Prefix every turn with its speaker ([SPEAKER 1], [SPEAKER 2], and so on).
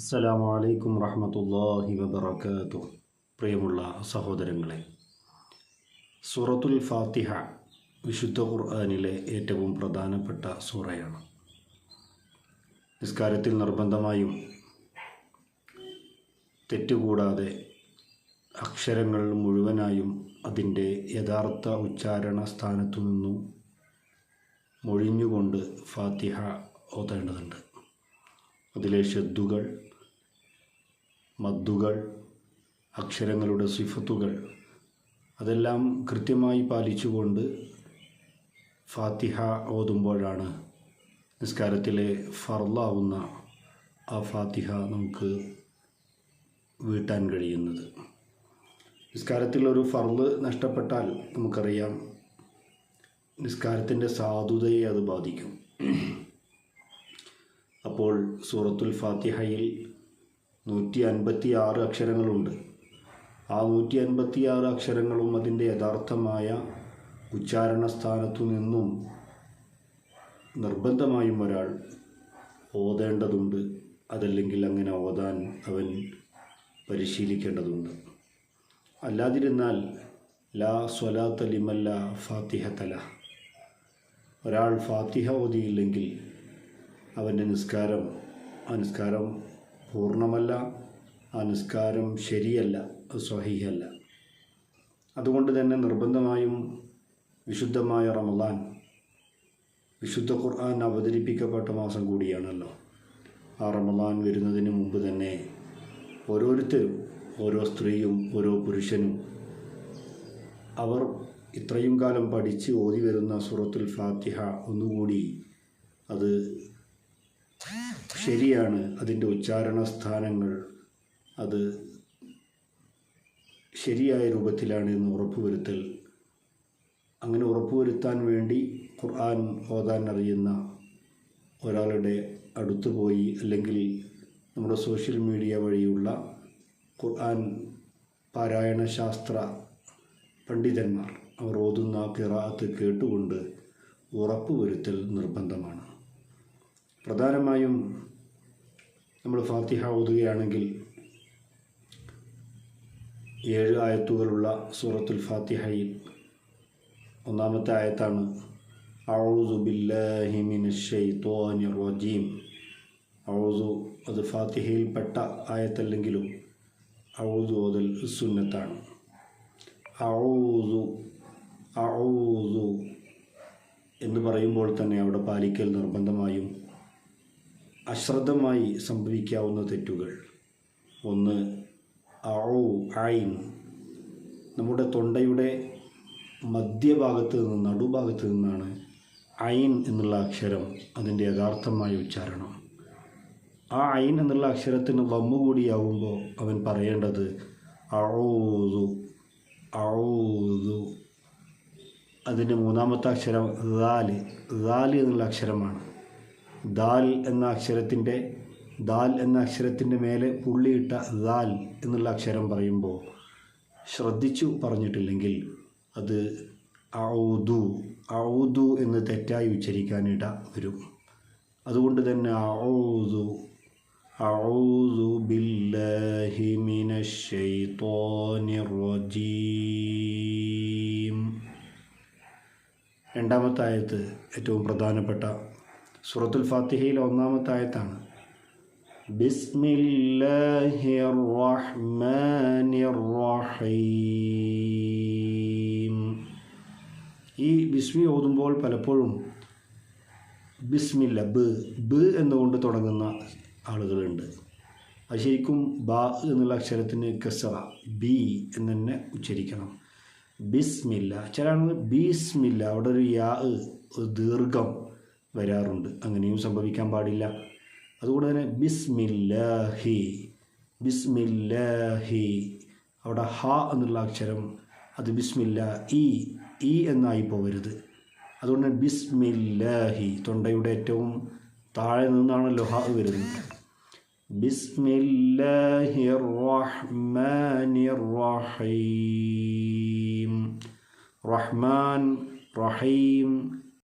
[SPEAKER 1] അസ്സലാമു അലൈക്കും റഹ്മത്തുള്ളാഹി വബറകാതുഹു. പ്രിയമുള്ള സഹോദരങ്ങളെ സൂറത്തുൽ ഫാത്തിഹ വിശുദ്ധ ഖുർആാനിലെ ഏറ്റവും പ്രധാനപ്പെട്ട സൂറയാണ്. നിസ്കാരത്തിൽ നിർബന്ധമായും തെറ്റുകൂടാതെ അക്ഷരങ്ങൾ മുഴുവനായും അതിന്റെ യഥാർത്ഥ ഉച്ചാരണ സ്ഥാനത്തു നിന്നും മൊഴിഞ്ഞുകൊണ്ട് ഫാത്തിഹ ഓതേണ്ടതുണ്ട്. അതിലെ ഷദ്ദുകൾ മദ്ദുകൾ അക്ഷരങ്ങളുടെ സിഫത്തുകൾ അതെല്ലാം കൃത്യമായി പാലിച്ചുകൊണ്ട് ഫാത്തിഹ ഓതുമ്പോഴാണ് നിസ്കാരത്തിലെ ഫർലാവുന്ന ആ ഫാത്തിഹ നമുക്ക് വീട്ടാൻ കഴിയുന്നത്. നിസ്കാരത്തിൽ ഒരു ഫർൾ നഷ്ടപ്പെട്ടാൽ നമുക്കറിയാം നിസ്കാരത്തിന്റെ സാധുതയെ അത് ബാധിക്കും. അപ്പോൾ സൂറത്തുൽ ഫാത്തിഹയിൽ നൂറ്റി അൻപത്തി ആറ് അക്ഷരങ്ങളുണ്ട്. ആ നൂറ്റി അൻപത്തി ആറ് അക്ഷരങ്ങളും അതിന്റെ യഥാർത്ഥമായ ഉച്ചാരണ സ്ഥാനത്തു നിന്നും നിർബന്ധമായും ഒരാൾ ഓതേണ്ടതുണ്ട്. അതല്ലെങ്കിൽ അങ്ങനെ ഓതാൻ അവൻ പരിശീലിക്കേണ്ടതുണ്ട്. അല്ലാതിരുന്നാൽ ലാ സ്വലാത്ത ലിമല്ല തല ഒരാൾ ഫാത്തിഹ ഓതിയില്ലെങ്കിൽ അവന്റെ നിസ്കാരം ആ നിസ്കാരം പൂർണമല്ല ആ നിസ്കാരം ശരിയല്ല സ്വഹീഹല്ല. അതുകൊണ്ട് തന്നെ നിർബന്ധമായും വിശുദ്ധമായ റമദാൻ വിശുദ്ധ ഖുർആൻ അവതരിപ്പിക്കപ്പെട്ട മാസം കൂടിയാണല്ലോ. ആ റമദാൻ വരുന്നതിന് മുമ്പ് തന്നെ ഓരോരുത്തരും ഓരോ സ്ത്രീയും ഓരോ പുരുഷനും അവർ ഇത്രയും കാലം പഠിച്ച് ഓതി വരുന്ന സൂറത്തുൽ ഫാത്തിഹ ഒന്നുകൂടി അത് ശരിയാണ് അതിന്റെ ഉച്ചാരണ സ്ഥാനങ്ങൾ. അത് ശരിയായ രൂപത്തിലാണ് എന്ന് ഉറപ്പുവരുത്തൽ. അങ്ങനെ ഉറപ്പുവരുത്താൻ വേണ്ടി ഖുർആൻ ഓതാൻ അറിയുന്ന ഒരാളുടെ അടുത്ത് പോയി അല്ലെങ്കിൽ നമ്മുടെ സോഷ്യൽ മീഡിയ വഴിയുള്ള ഖുർആൻ പാരായണ ശാസ്ത്ര പണ്ഡിതന്മാർ അവർ ഓതുന്ന കിറാത്ത് കേട്ടുകൊണ്ട് ഉറപ്പുവരുത്തൽ നിർബന്ധമാണ്. പ്രധാനമായും നമ്മൾ ഫാത്തിഹ ഓതുകയാണെങ്കിൽ ഏഴ് ആയത്തുകളുള്ള സൂറത്തുൽ ഫാത്തിഹയിൽ ഒന്നാമത്തെ ആയത്താണ് ഔസു ബില്ലാഹി മിനശ് ശൈത്വാനിർ റജീം. ഔസു അത് ഫാത്തിഹയിൽപ്പെട്ട ആയത്തല്ലെങ്കിലും ഔസു ഓതൽ സുന്നത്താണ്. ഔസു ഔസു എന്ന് പറയുമ്പോൾ തന്നെ അവിടെ പാലിക്കൽ നിർബന്ധമായും അശ്രദ്ധമായി സംഭവിക്കാവുന്ന തെറ്റുകൾ. ഒന്ന് ഔ ഐൻ. നമ്മുടെ തൊണ്ടയുടെ മധ്യഭാഗത്ത് നിന്ന് നടുഭാഗത്ത് നിന്നാണ് ഐൻ എന്നുള്ള അക്ഷരം അതിന്റെ യഥാർത്ഥമായ ഉച്ചാരണം. ആ ഐൻ എന്നുള്ള അക്ഷരത്തിന് വമ്മു കൂടിയാവുമ്പോൾ അവൻ പറയേണ്ടത് ഔതു ഔതു അതിന്റെ മൂന്നാമത്തെ അക്ഷരം ദാൽ ദാൽ എന്നുള്ള അക്ഷരമാണ്. ദാൽ എന്ന അക്ഷരത്തിന്റെ ദാൽ എന്ന അക്ഷരത്തിന്റെ മേലെ പുള്ളിയിട്ട ദാൽ എന്നുള്ള അക്ഷരം പറയുമ്പോൾ ശ്രദ്ധിച്ചു പറഞ്ഞിട്ടില്ലെങ്കിൽ അത് ഔദു ഔദു എന്ന് തെറ്റായി ഉച്ചരിക്കാനിട വരും. അതുകൊണ്ട് തന്നെ ഔദു ഔദു ബില്ലാഹി രണ്ടാമത്തായത് രണ്ടാമത്തെ ആയത്ത് ഏറ്റവും പ്രധാനപ്പെട്ട സൂറത്തുൽ ഫാത്തിഹയിൽ ഒന്നാമത്തെ ആയത്താണ് ബിസ്മില്ലാഹിർ റഹ്മാനിർ റഹീം ഈ ബിസ്മി ഓതുമ്പോൾ പലപ്പോഴും ബിസ്മില്ല ബ് ബ് എന്നുകൊണ്ട് തുടങ്ങുന്ന ആളുകളുണ്ട്. അത് ശരിക്കും ബ എന്നുള്ള അക്ഷരത്തിന് കസറ ബി എന്ന് തന്നെ ഉച്ചരിക്കണം. ബിസ്മില്ല ചില ബിസ്മില്ല അവിടെ ഒരു യാ ദീർഘം വരാറുണ്ട്. അങ്ങനെയും സംഭവിക്കാൻ പാടില്ല. അതുകൊണ്ട് തന്നെ ബിസ്മില്ലാഹി ബിസ്മില്ലാഹി. അവിടെ ഹ എന്നുള്ള അക്ഷരം അത് ബിസ്മില്ല ഇ ഇ എന്നായി പോകരുത്. അതുകൊണ്ട് ബിസ്മില്ലാഹി തൊണ്ടയുടെ ഏറ്റവും താഴെ നിന്നാണല്ലോ ഹ വരുന്നത്. ബിസ്മില്ലാഹി റഹ്മാനി റഹീം റഹ്മാൻ റഹീം.